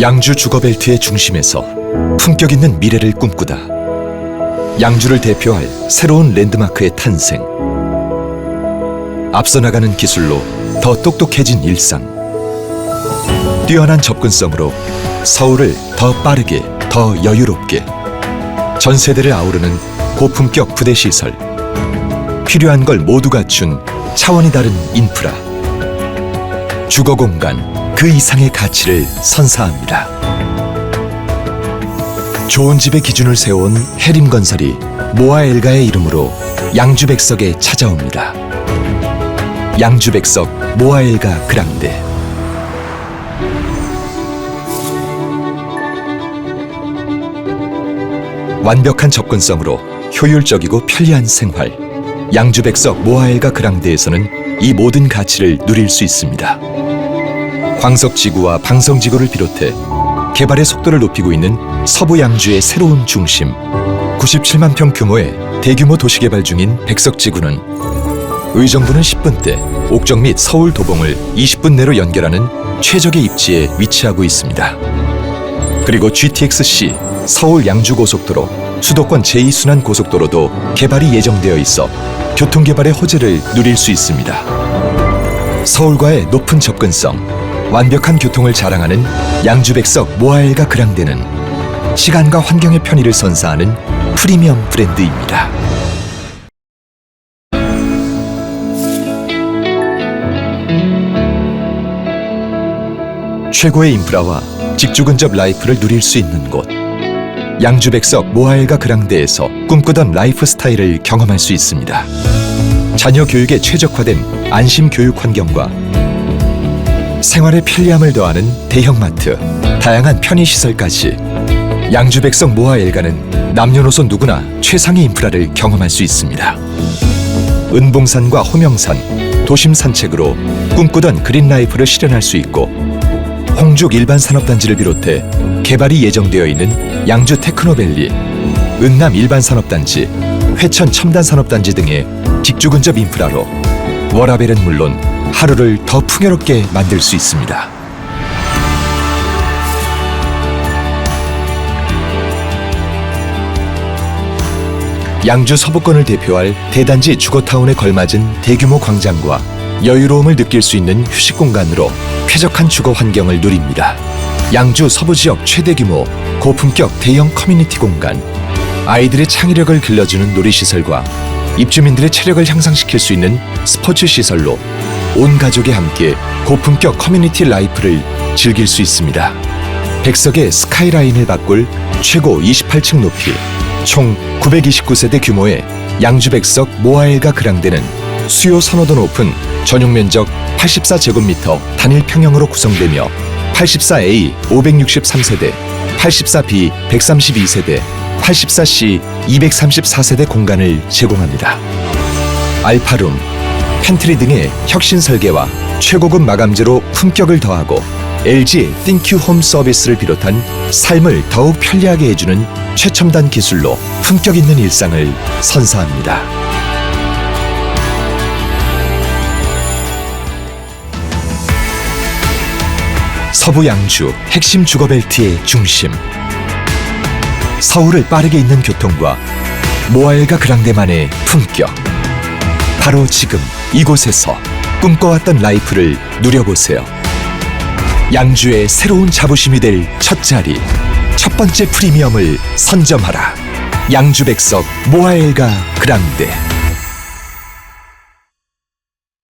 양주 주거벨트의 중심에서 품격 있는 미래를 꿈꾸다. 양주를 대표할 새로운 랜드마크의 탄생. 앞서 나가는 기술로 더 똑똑해진 일상. 뛰어난 접근성으로 서울을 더 빠르게, 더 여유롭게. 전 세대를 아우르는 고품격 부대 시설. 필요한 걸 모두 갖춘 차원이 다른 인프라. 주거 공간 그 이상의 가치를 선사합니다. 좋은 집의 기준을 세운 해림건설이 모아엘가의 이름으로 양주백석에 찾아옵니다. 양주백석 모아엘가 그랑데 완벽한 접근성으로 효율적이고 편리한 생활 양주백석 모아엘가 그랑데에서는 이 모든 가치를 누릴 수 있습니다. 광석지구와 방성지구를 비롯해 개발의 속도를 높이고 있는 서부 양주의 새로운 중심 97만 평 규모의 대규모 도시개발 중인 백석지구는 의정부는 10분대 옥정 및 서울 도봉을 20분 내로 연결하는 최적의 입지에 위치하고 있습니다. 그리고 GTX-C 서울 양주 고속도로 수도권 제2순환 고속도로도 개발이 예정되어 있어 교통개발의 호재를 누릴 수 있습니다. 서울과의 높은 접근성, 완벽한 교통을 자랑하는 양주백석 모아엘가 그랑데는 시간과 환경의 편의를 선사하는 프리미엄 브랜드입니다. 최고의 인프라와 직주 근접 라이프를 누릴 수 있는 곳. 양주백석 모아엘가 그랑데에서 꿈꾸던 라이프 스타일을 경험할 수 있습니다. 자녀 교육에 최적화된 안심 교육 환경과 생활의 편리함을 더하는 대형마트, 다양한 편의시설까지 양주백석 모아엘가는 남녀노소 누구나 최상의 인프라를 경험할 수 있습니다. 은봉산과 호명산, 도심 산책으로 꿈꾸던 그린라이프를 실현할 수 있고 홍죽 일반 산업단지를 비롯해 개발이 예정되어 있는 양주 테크노밸리, 은남 일반 산업단지, 회천 첨단 산업단지 등의 직주 근접 인프라로 워라벨은 물론 하루를 더 풍요롭게 만들 수 있습니다. 양주 서부권을 대표할 대단지 주거타운에 걸맞은 대규모 광장과 여유로움을 느낄 수 있는 휴식 공간으로 쾌적한 주거 환경을 누립니다. 양주 서부 지역 최대 규모 고품격 대형 커뮤니티 공간, 아이들의 창의력을 길러주는 놀이시설과 입주민들의 체력을 향상시킬 수 있는 스포츠 시설로 온 가족이 함께 고품격 커뮤니티 라이프를 즐길 수 있습니다. 백석의 스카이라인을 바꿀 최고 28층 높이 총 929세대 규모의 양주백석 모아엘가 그랑데는 수요 선호도 높은 전용 면적 84제곱미터 단일 평형으로 구성되며 84A 563세대, 84B 132세대, 84C 234세대 공간을 제공합니다. 알파룸, 팬트리 등의 혁신 설계와 최고급 마감재로 품격을 더하고 LG 띵큐 홈 서비스를 비롯한 삶을 더욱 편리하게 해주는 최첨단 기술로 품격 있는 일상을 선사합니다. 서부 양주 핵심 주거벨트의 중심. 서울을 빠르게 잇는 교통과 모아엘가 그랑데만의 품격. 바로 지금 이곳에서 꿈꿔왔던 라이프를 누려보세요. 양주의 새로운 자부심이 될 첫 자리, 첫 번째 프리미엄을 선점하라. 양주 백석 모아엘가 그랑데.